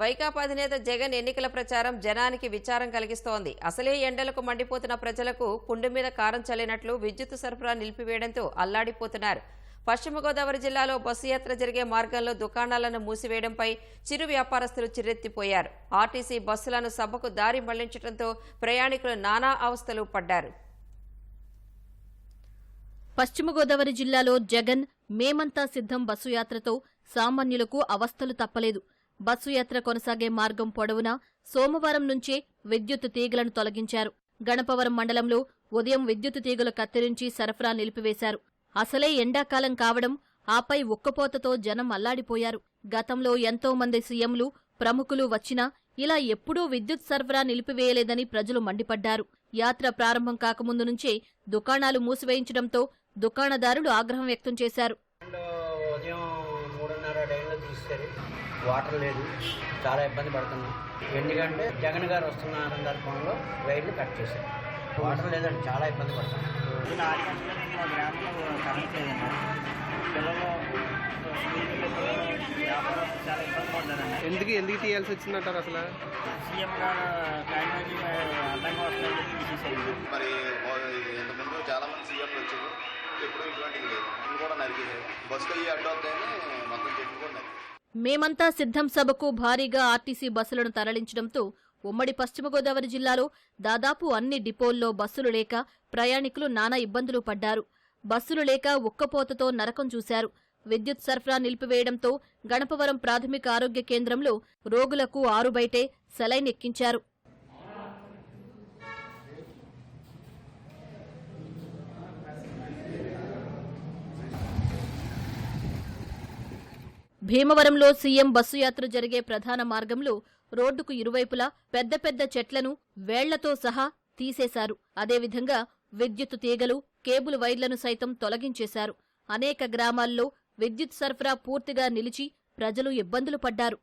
వైకాపా అధినేత జగన్ ఎన్నికల ప్రచారం జనానికి విచారం కలిగిస్తోంది. అసలే ఎండలకు మండిపోతున్న ప్రజలకు పుండు మీద కారం చల్లినట్లు విద్యుత్ సరఫరా నిలిపివేయడంతో అల్లాడిపోతున్నారు. పశ్చిమ గోదావరి జిల్లాలో బస్సు యాత్ర జరిగే మార్గంలో దుకాణాలను మూసివేయడంపై చిరు వ్యాపారస్తులు చిరెత్తిపోయారు ఆర్టీసీ బస్సులను సభకు దారి మళ్ళించడంతో ప్రయాణికులు నానా అవస్థలు పడ్డారు. పశ్చిమ గోదావరి జిల్లాలో జగన్ మేమంతా సిద్ధం బస్సు యాత్రతో సామాన్యులకు అవస్థలు తప్పలేదు. బస్సు యాత్ర కొనసాగే మార్గం పొడవునా సోమవారం నుంచే విద్యుత్ తీగలను తొలగించారు. గణపవరం మండలంలో ఉదయం విద్యుత్ తీగలు కత్తిరించి సరఫరా నిలిపివేశారు. అసలే ఎండాకాలం కావడం ఆపై ఉక్కపోతతో జనం అల్లాడిపోయారు. గతంలో ఎంతో మంది సీఎంలు ప్రముఖులు వచ్చినా ఇలా ఎప్పుడూ విద్యుత్ సరఫరా నిలిపివేయలేదని ప్రజలు మండిపడ్డారు. యాత్ర ప్రారంభం కాకముందు నుంచే దుకాణాలు మూసివేయించడంతో దుకాణదారులు ఆగ్రహం వ్యక్తం చేశారు. టైంలో తీస్తారు వాటర్ లేదు. చాలా ఇబ్బంది పడుతున్నాం. ఎందుకంటే జగన్ గారు వస్తున్న సందర్భంలో రైళ్ళు కట్ చేశారు. వాటర్ లేదండి చాలా ఇబ్బంది పడుతున్నాం. మా గ్రామంలో కరెంట్ లేదండి పిల్లలు చాలా ఇబ్బంది పడ్డారండి ఎందుకు ఎందుకు తీయాల్సి వచ్చిందంటారు అసలు? సీఎం గారు టైంలోకి అడ్డంగా వస్తారని మరి ఎప్పుడు లేదు. కూడా నరికేసారు బస్సులు అడ్డు మొత్తం చెట్లు కూడా నరికి మేమంతా సిద్ధం సభకు భారీగా ఆర్టీసీ బస్సులను తరలించడంతో ఉమ్మడి పశ్చిమ గోదావరి జిల్లాలో దాదాపు అన్ని డిపోల్లో బస్సులు లేక ప్రయాణికులు నానా ఇబ్బందులు పడ్డారు. బస్సులు లేక ఉక్కపోతతో నరకం చూశారు. విద్యుత్ సరఫరా నిలిపివేయడంతో గణపవరం ప్రాథమిక ఆరోగ్య కేంద్రంలో రోగులకు ఆరుబయటే సెలైన్ ఎక్కించారు. భీమవరంలో సీఎం బస్సు యాత్ర జరిగే ప్రధాన మార్గంలో రోడ్డుకు ఇరువైపులా పెద్ద పెద్ద చెట్లను వేళ్ళతో సహా తీసేశారు. అదేవిధంగా విద్యుత్ తీగలు కేబుల్ వైర్లను సైతం తొలగించేశారు. అనేక గ్రామాల్లో విద్యుత్ సరఫరా పూర్తిగా నిలిచి ప్రజలు ఇబ్బందులు పడ్డారు.